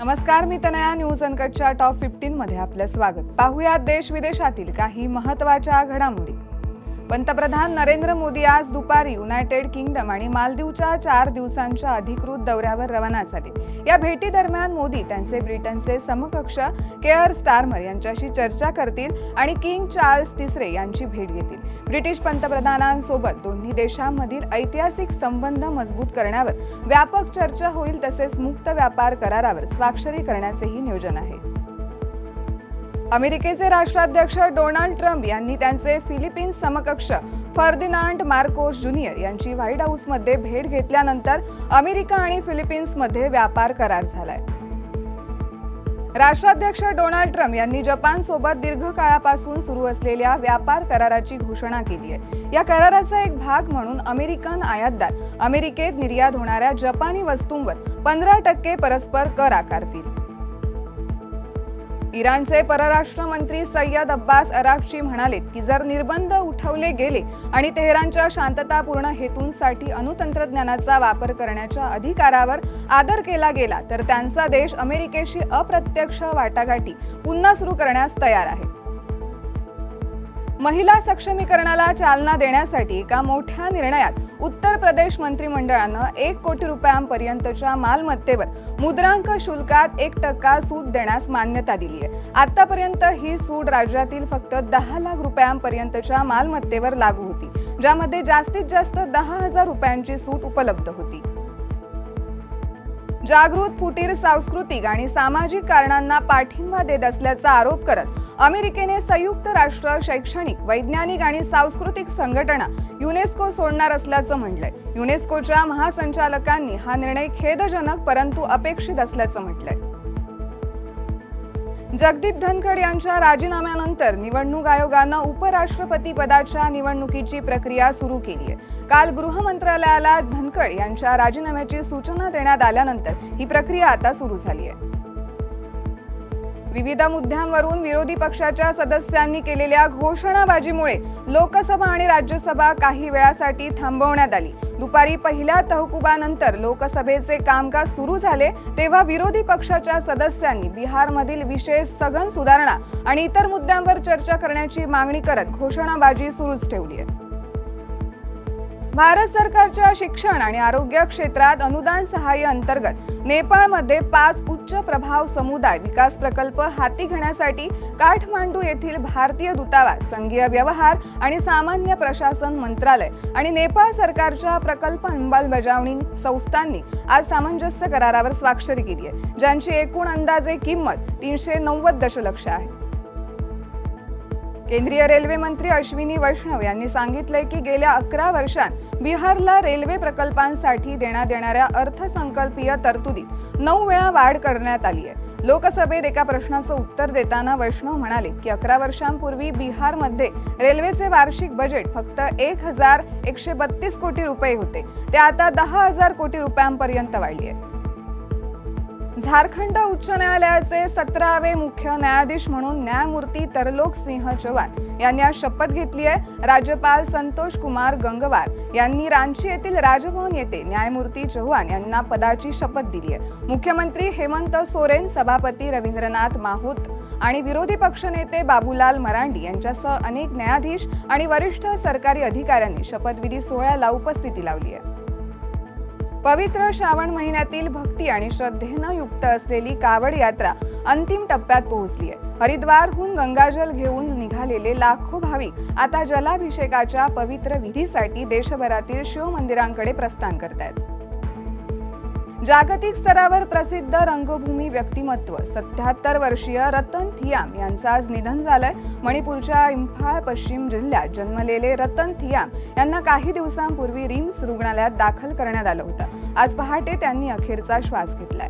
नमस्कार मी Tanaya. News अनकटच्या top fifteen मध्ये आपलं स्वागत. पाहुयात देश विदेशातील काही महत्त्वाच्या घडामोडी. पंतप्रधान नरेंद्र मोदी आज दुपारी युनायटेड किंगडम आणि मालदीवच्या चार दिवसांच्या अधिकृत दौऱ्यावर रवाना झाले. या भेटीदरम्यान मोदी त्यांचे ब्रिटनचे समकक्ष केअर स्टार्मर यांच्याशी चर्चा करतील आणि किंग चार्ल्स तिसरे यांची भेट घेतील. ब्रिटिश पंतप्रधानांसोबत दोन्ही देशांमधील ऐतिहासिक संबंध मजबूत करण्यावर व्यापक चर्चा होईल तसेच मुक्त व्यापार करारावर स्वाक्षरी करण्याचेही नियोजन आहे. अमेरिकेचे राष्ट्राध्यक्ष डोनाल्ड ट्रम्प यांनी त्यांचे फिलिपिन्स समकक्ष फर्दिनांड मार्कोस ज्युनियर यांची व्हाईट हाऊसमध्ये भेट घेतल्यानंतर अमेरिका आणि फिलिपिन्समध्ये व्यापार करार झालाय. राष्ट्राध्यक्ष डोनाल्ड ट्रम्प यांनी जपानसोबत दीर्घकाळापासून सुरू असलेल्या व्यापार कराराची घोषणा केली आहे. या कराराचा एक भाग म्हणून अमेरिकन आयातदार अमेरिकेत निर्यात होणाऱ्या जपानी वस्तूंवर पंधरा टक्के परस्पर कर आकारतील. इराणचे परराष्ट्र मंत्री सय्यद अब्बास अराकची म्हणालेत की जर निर्बंध उठवले गेले आणि तेहरानच्या शांततापूर्ण हेतूंसाठी अणुतंत्रज्ञानाचा वापर करण्याच्या अधिकारावर आदर केला गेला तर त्यांचा देश अमेरिकेशी अप्रत्यक्ष वाटाघाटी पुन्हा सुरू करण्यास तयार आहे. महिला सक्षमीकरणाला चालना देण्यासाठी एका मोठ्या निर्णयात उत्तर प्रदेश मंत्रिमंडळानं एक कोटी रुपयांपर्यंतच्या मालमत्तेवर मुद्रांक शुल्कात एक टक्का सूट देण्यास मान्यता दिली आहे. आतापर्यंत ही सूट राज्यातील फक्त दहा लाख रुपयांपर्यंतच्या मालमत्तेवर लागू होती ज्यामध्ये जास्तीत जास्त दहा हजार रुपयांची सूट उपलब्ध होती. जागृत फुटीर सांस्कृतिक आणि सामाजिक कारणांना पाठिंबा देत असल्याचा आरोप करत अमेरिकेने संयुक्त राष्ट्र शैक्षणिक वैज्ञानिक आणि सांस्कृतिक संघटना युनेस्को सोडणार असल्याचं म्हटलंय. युनेस्कोच्या महासंचालकांनी हा निर्णय खेदजनक परंतु अपेक्षित असल्याचं म्हटलंय. जगदीप धनखड यांच्या राजीनाम्यानंतर निवडणूक आयोगानं उपराष्ट्रपती पदाच्या निवडणुकीची प्रक्रिया सुरू केली आहे. काल गृह मंत्रालयाला धनखड यांच्या राजीनाम्याची सूचना देण्यात आल्यानंतर ही प्रक्रिया आता सुरू झाली आहे. विविध मुद्द्यांवरून विरोधी पक्षाच्या सदस्यांनी केलेल्या घोषणाबाजीमुळे लोकसभा आणि राज्यसभा काही वेळासाठी थांबवण्यात आली. दुपारी पहिल्या तहकुबानंतर लोकसभेचे कामकाज सुरू झाले तेव्हा विरोधी पक्षाच्या सदस्यांनी बिहारमधील विशेष सघन सुधारणा आणि इतर मुद्द्यांवर चर्चा करण्याची मागणी करत घोषणाबाजी सुरूच ठेवली आहे. भारत सरकारच्या शिक्षण आणि आरोग्य क्षेत्रात अनुदान सहाय्य अंतर्गत नेपाळमध्ये पाच उच्च प्रभाव समुदाय विकास प्रकल्प हाती घेण्यासाठी काठमांडू येथील भारतीय दूतावास संघीय व्यवहार आणि सामान्य प्रशासन मंत्रालय आणि नेपाळ सरकारच्या प्रकल्प अंमलबजावणी संस्थांनी आज सामंजस्य करारावर स्वाक्षरी केली आहे ज्यांची एकूण अंदाजे किंमत तीनशे नव्वद दशलक्ष आहे. केंद्रीय रेल्वे मंत्री अश्विनी वैष्णव यांनी सांगितलंय की गेल्या अकरा वर्षांत बिहारला रेल्वे प्रकल्पांसाठी देण्यात येणाऱ्या अर्थसंकल्पीय तरतुदीत नऊ वेळा वाढ करण्यात आली आहे. लोकसभेत एका प्रश्नाचं उत्तर देताना वैष्णव म्हणाले की अकरा वर्षांपूर्वी बिहारमध्ये रेल्वेचे वार्षिक बजेट फक्त एक हजार एकशे बत्तीस कोटी रुपये होते. ते आता दहा हजार कोटी रुपयांपर्यंत वाढले आहे. झारखंड उच्च न्यायालयाचे सतरावे मुख्य न्यायाधीश म्हणून न्यायमूर्ती तरलोक सिंह चव्हाण यांनी आज शपथ घेतली आहे. राज्यपाल संतोष कुमार गंगवार यांनी रांची येथील राजभवन येथे न्यायमूर्ती चव्हाण यांना पदाची शपथ दिली आहे. मुख्यमंत्री हेमंत सोरेन सभापती रवींद्रनाथ माहुत आणि विरोधी पक्षनेते बाबूलाल मरांडी यांच्यासह अनेक न्यायाधीश आणि वरिष्ठ सरकारी अधिकाऱ्यांनी शपथविधी सोहळ्याला उपस्थिती लावली आहे. पवित्र श्रावण महिन्यातील भक्ती आणि श्रद्धेनं युक्त असलेली कावड यात्रा अंतिम टप्प्यात पोहोचली आहे. हरिद्वारहून गंगाजल घेऊन निघालेले लाखो भाविक आता जलाभिषेकाच्या पवित्र विधीसाठी देशभरातील शिवमंदिरांकडे प्रस्थान करतायत. जागतिक स्तरावर प्रसिद्ध रंगभूमी व्यक्तिमत्व सत्याहत्तर वर्षीय रतन थियाम यांचं आज निधन झालंय. मणिपूरच्या इम्फाळ पश्चिम जिल्ह्यात जन्मलेले रतन थियाम यांना काही दिवसांपूर्वी रिम्स रुग्णालयात दाखल करण्यात आलं होतं. आज पहाटे त्यांनी अखेरचा श्वास घेतलाय.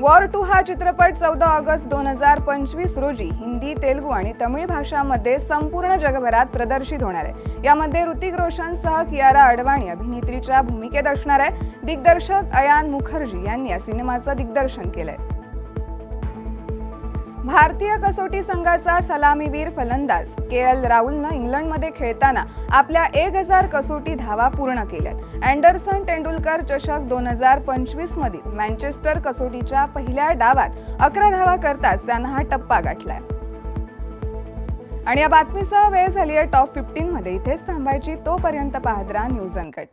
वॉर टू हा चित्रपट चौदा ऑगस्ट दोन हजार पंचवीस रोजी हिंदी तेलुगू आणि तमिळ भाषामध्ये संपूर्ण जगभरात प्रदर्शित होणार आहे. यामध्ये ऋतिक रोशनसह कियारा अडवाणी अभिनेत्रीच्या भूमिकेत असणार आहे. दिग्दर्शक अयान मुखर्जी यांनी या सिनेमाचं दिग्दर्शन केलंय. भारतीय कसोटी संघाचा सलामीवीर फलंदाज के एल राहुलनं इंग्लंडमध्ये खेळताना आपल्या एक हजार कसोटी धावा पूर्ण केल्यात. अँडरसन तेंडुलकर चषक दोन हजार पंचवीस मधील मँचेस्टर कसोटीच्या पहिल्या डावात अकरा धावा करताच त्यानं हा टप्पा गाठलाय. आणि या बातमीसह वेळ झाली आहे टॉप फिफ्टीन मध्ये. इथेच थांबायची तोपर्यंत पाहत राहा न्यूज अनकट